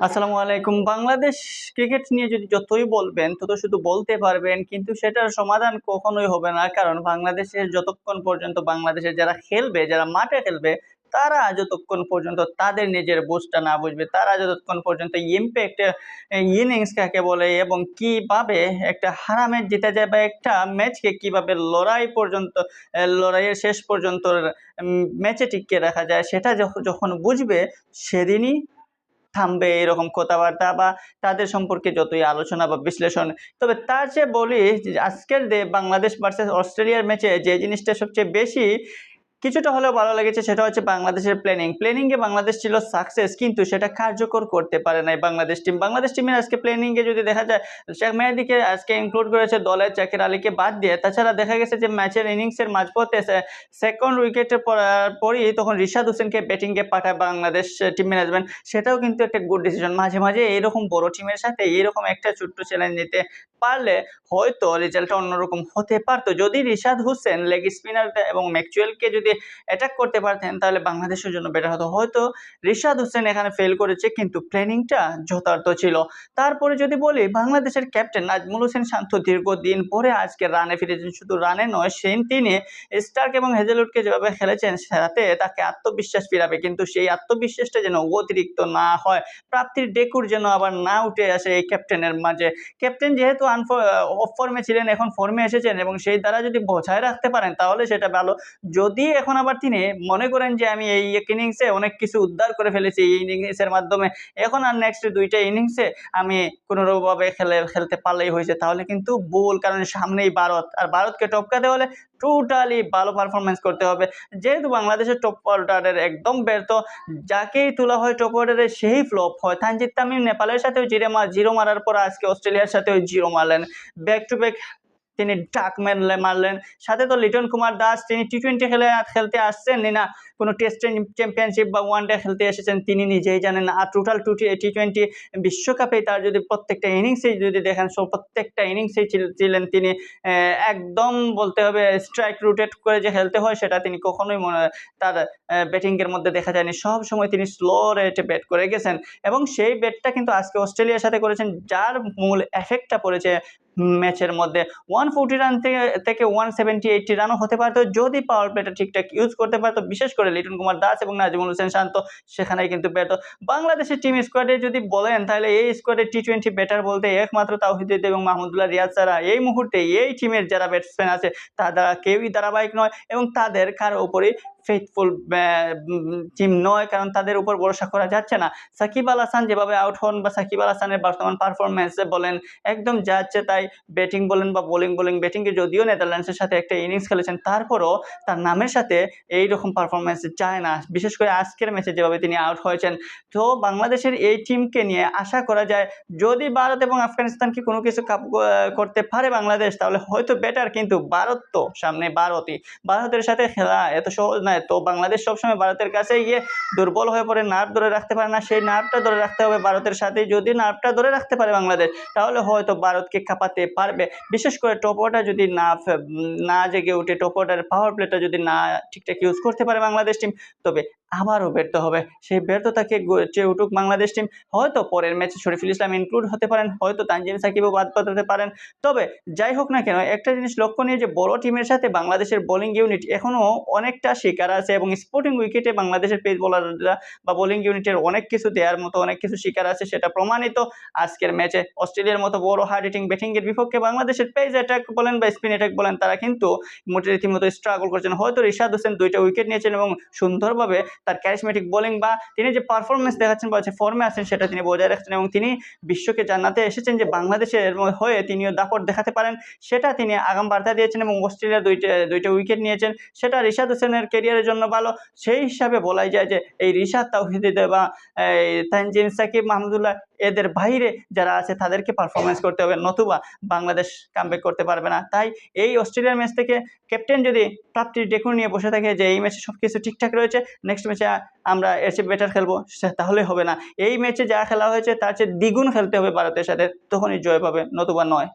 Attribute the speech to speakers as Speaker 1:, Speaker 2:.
Speaker 1: আসসালামু আলাইকুম। বাংলাদেশ ক্রিকেট নিয়ে যদি যতই বলবেন তত শুধু বলতে পারবেন, কিন্তু সেটার সমাধান কখনোই হবে না। কারণ বাংলাদেশের যতক্ষণ পর্যন্ত বাংলাদেশের যারা খেলবে, যারা মাঠে খেলবে, তারা যতক্ষণ পর্যন্ত তাদের নিজের বোঝটা না বুঝবে, তারা যতক্ষণ পর্যন্ত ইম্প্যাক্ট ইনিংস কাকে বলে এবং কীভাবে একটা হারা ম্যাচ জিতে যায় বা একটা ম্যাচকে কীভাবে লড়াই পর্যন্ত লড়াইয়ের শেষ পর্যন্ত ম্যাচে টিকিয়ে রাখা যায়, সেটা যখ- যখন বুঝবে, সেদিনই থামবে এরকম কথাবার্তা বা তাদের সম্পর্কে যতই আলোচনা বা বিশ্লেষণ। তবে তার চেয়ে বলি আজকের দে বাংলাদেশ ভার্সেস অস্ট্রেলিয়ার ম্যাচে যে জিনিসটা সবচেয়ে বেশি কিছুটা হলেও ভালো লেগেছে সেটা হচ্ছে বাংলাদেশের প্ল্যানিং প্ল্যানিংয়ে বাংলাদেশ ছিল সাকসেস কিন্তু সেটা কার্যকর করতে পারে নাই বাংলাদেশ টিম বাংলাদেশ টিমের আজকে প্ল্যানিংয়ে যদি দেখা যায়, শেখ মেহেদিকে আজকে ইনক্লুড করেছে দলের জাকির আলীকে বাদ দিয়ে। তাছাড়া দেখা গেছে যে ম্যাচের ইনিংসের মাঝপথে সেকেন্ড উইকেটে পরই তখন রিশাদ হোসেনকে ব্যাটিংয়ে পাঠায় বাংলাদেশ টিম ম্যানেজমেন্ট সেটাও কিন্তু একটা গুড ডিসিশন মাঝে মাঝে এরকম বড় টিমের সাথে এরকম একটা ছোট্ট চ্যালেঞ্জ নিতে পারলে হয়তো রেজাল্টটা অন্যরকম হতে পারতো। যদি রিশাদ হোসেন লেগ স্পিনার এবং ম্যাকচুয়েলকে যদি অ্যাটাক করতে পারতেন, তাহলে বাংলাদেশের জন্য বেটার হতো। হয়তো রিশাদ হোসেন এখানে ফেল করেছে, কিন্তু প্ল্যানিংটা যথার্থ ছিল। তারপরে যদি বলি, বাংলাদেশের ক্যাপ্টেন নাজমুল হোসেন শান্ত দীর্ঘদিন পরে আজকে রানে ফিরেছেন। শুধু রানে নয় সেই তিনি স্টার্ক এবং হেজেলউডকে যেভাবে খেলেছেন সাথে তাকে আত্মবিশ্বাস ফিরাবে। কিন্তু সেই আত্মবিশ্বাসটা যেন অতিরিক্ত না হয়, প্রাপ্তির ডেকুর যেন আবার না উঠে আসে এই ক্যাপ্টেনের মাঝে। ক্যাপ্টেন যেহেতু অফ ফর্মে ছিলেন, এখন ফর্মে এসেছেন এবং সেই দ্বারা যদি বজায় রাখতে পারেন, তাহলে সেটা ভালো। যদি এখন আবার তিনি মনে করেন যে আমি এই এক ইনিংসে অনেক কিছু উদ্ধার করে ফেলেছি, এই ইনিংসের মাধ্যমে, এখন আর নেক্সট দুইটা ইনিংসে আমি কোনোরকমভাবে খেলে, খেলতে পারলেই হয়েছে, তাহলে কিন্তু ভুল, কারণ সামনেই ভারত। আর ভারতকে টপকাতে হলে টোটালি ভালো পারফরমেন্স করতে হবে। যেহেতু বাংলাদেশের টপ অর্ডারের একদম ব্যর্থ, যাকেই তোলা হয় টপ অর্ডারে সেই ফ্লপ হয়। তানজিদ তামিম নেপালের সাথেও জিরে মা জিরো মারার পর আজকে অস্ট্রেলিয়ার সাথেও জিরো মারলেন। ব্যাক টু ব্যাক তিনি ডাক মারলে মারলেন। সাথে তো লিটন কুমার দাস, তিনি টি টোয়েন্টি খেলে, খেলতে আসছেন না কোনো টেস্ট চ্যাম্পিয়নশিপ বা ওয়ান ডে খেলতে এসেছেন, তিনি নিজেই জানেন আর টোটাল টু টি টোয়েন্টি বিশ্বকাপে তার যদি প্রত্যেকটা ইনিংসেই যদি দেখেন, সো প্রত্যেকটা ইনিংসেই ছিলেন তিনি একদম বলতে হবে স্ট্রাইক রুটেট করে যে খেলতে হয়, সেটা তিনি কখনোই মনে তার ব্যাটিংয়ের মধ্যে দেখা যায়নি। সব সময় তিনি স্লো রেটে ব্যাট করে গেছেন। এবং সেই ব্যাটটা কিন্তু আজকে অস্ট্রেলিয়ার সাথে করেছেন, যার মূল এফেক্টটা পড়েছে ম্যাচের মধ্যে ওয়ান ফোর্টি রান থেকে থেকে ওয়ান সেভেন্টি এইটটি রানও হতে পারতো যদি পাওয়ার প্লেটা ঠিকঠাক ইউজ করতে পারতো বিশেষ করে লিটন কুমার দাস এবং নাজিমুল হোসেন শান্ত সেখানেই কিন্তু ব্যর্থ বাংলাদেশের টিম স্কোয়াডে যদি বলেন, তাহলে এই স্কোয়াডে টি টোয়েন্টি ব্যাটার বলতে একমাত্র তাহিদ এবং মাহমুদুল্লাহ রিয়াজ ছাড়া এই মুহূর্তে এই টিমের যারা ব্যাটসম্যান আছে, তারা কেউই ধারাবাহিক নয় এবং তাদের কারও উপরই ফেথফুল টিম নয়, কারণ তাদের উপর ভরসা করা যাচ্ছে না। সাকিব আল হাসান যেভাবে আউট হন বা সাকিব আল হাসানের বর্তমান পারফরমেন্সে বলেন, একদম যাচ্ছে তাই ব্যাটিং বলেন বা বোলিং বোলিং ব্যাটিংয়ে যদিও নেদারল্যান্ডসের সাথে একটা ইনিংস খেলেছেন, তারপরও তার নামের সাথে এই রকম পারফরমেন্স যায় না। বিশেষ করে আজকের ম্যাচে যেভাবে তিনি আউট হয়েছেন। তো বাংলাদেশের এই টিমকে নিয়ে আশা করা যায়, যদি ভারত এবং আফগানিস্তানকে কোনো কিছু করতে পারে বাংলাদেশ, তাহলে হয়তো বেটার কিন্তু ভারত তো সামনে ভারতই। ভারতের সাথে খেলা এত সহজ নয়। তো বাংলাদেশ সবসময় ভারতের কাছে গিয়ে দুর্বল হয়ে পড়ে নার্ভ ধরে রাখতে পারে না। সেই নার্ভটা ধরে রাখতে হবে ভারতের সাথে যদি নার্ভটা ধরে রাখতে পারে বাংলাদেশ, তাহলে হয়তো ভারতকে খাপাতে পারবে। বিশেষ করে টোপোটা যদি না না জেগে উঠে টোপোটার পাওয়ার প্লেটা যদি না ঠিকঠাক ইউজ করতে পারে বাংলাদেশ টিম তবে আবারও ব্যর্থ হবে। সেই ব্যর্থতাকে চেয়ে উঠুক বাংলাদেশ টিম হয়তো পরের ম্যাচে শরীফুল ইসলাম ইনক্লুড হতে পারেন, হয়তো তানজিম সাকিবও বাদ পাঠাতে পারেন। তবে যাই হোক না কেন, একটা জিনিস লক্ষ্য নিয়ে যে বড় টিমের সাথে বাংলাদেশের বোলিং ইউনিট এখনও অনেকটা শিকার আছে এবং স্পোর্টিং উইকেটে বাংলাদেশের পেস বোলাররা বা বোলিং ইউনিটের অনেক কিছু দেওয়ার মতো, অনেক কিছু শিকার আছে, সেটা প্রমাণিত। আজকের ম্যাচে অস্ট্রেলিয়ার মতো বড় হার্ড হিটিং ব্যাটিংয়ের বিপক্ষে বাংলাদেশের পেজ অ্যাটাক বলেন বা স্পিন অ্যাটাক বলেন, তারা কিন্তু মোটে রীতিমতো স্ট্রাগল করছেন। হয়তো রিশাদ হোসেন দুইটা উইকেট নিয়েছেন এবং সুন্দরভাবে তার ক্যারিসমেটিক বোলিং বা তিনি যে পারফরমেন্স দেখাচ্ছেন বা যে ফর্মে আছেন সেটা তিনি বজায় রাখছেন এবং তিনি বিশ্বকে জানাতে এসেছেন যে বাংলাদেশের হয়ে তিনিও দাপট দেখাতে পারেন, সেটা তিনি আগাম বার্তা দিয়েছেন এবং অস্ট্রেলিয়া দুইটা দুইটা উইকেট নিয়েছেন। সেটা রিশাদ হোসেনের ক্যারিয়ারের জন্য ভালো। সেই হিসাবে বলাই যায় যে এই রিশাদ তাওহিদ বা, এই তানজিম সাকিব মাহমুদুল্লাহ এদের বাইরে যারা আছে তাদেরকে পারফরমেন্স করতে হবে। নতুবা বাংলাদেশ কামব্যাক করতে পারবে না। তাই এই অস্ট্রেলিয়ার ম্যাচ থেকে ক্যাপ্টেন যদি প্রাপ্তির ডেকুর নিয়ে বসে থাকে যে এই ম্যাচে সব কিছু ঠিকঠাক রয়েছে নেক্সট ম্যাচে আমরা এর চেয়ে বেটার খেলব তাহলে হবে না। এই ম্যাচে যা খেলা হয়েছে, তার চেয়ে দ্বিগুণ খেলতে হবে ভারতের সাথে, তখনই জয় পাবে, নতুবা নয়।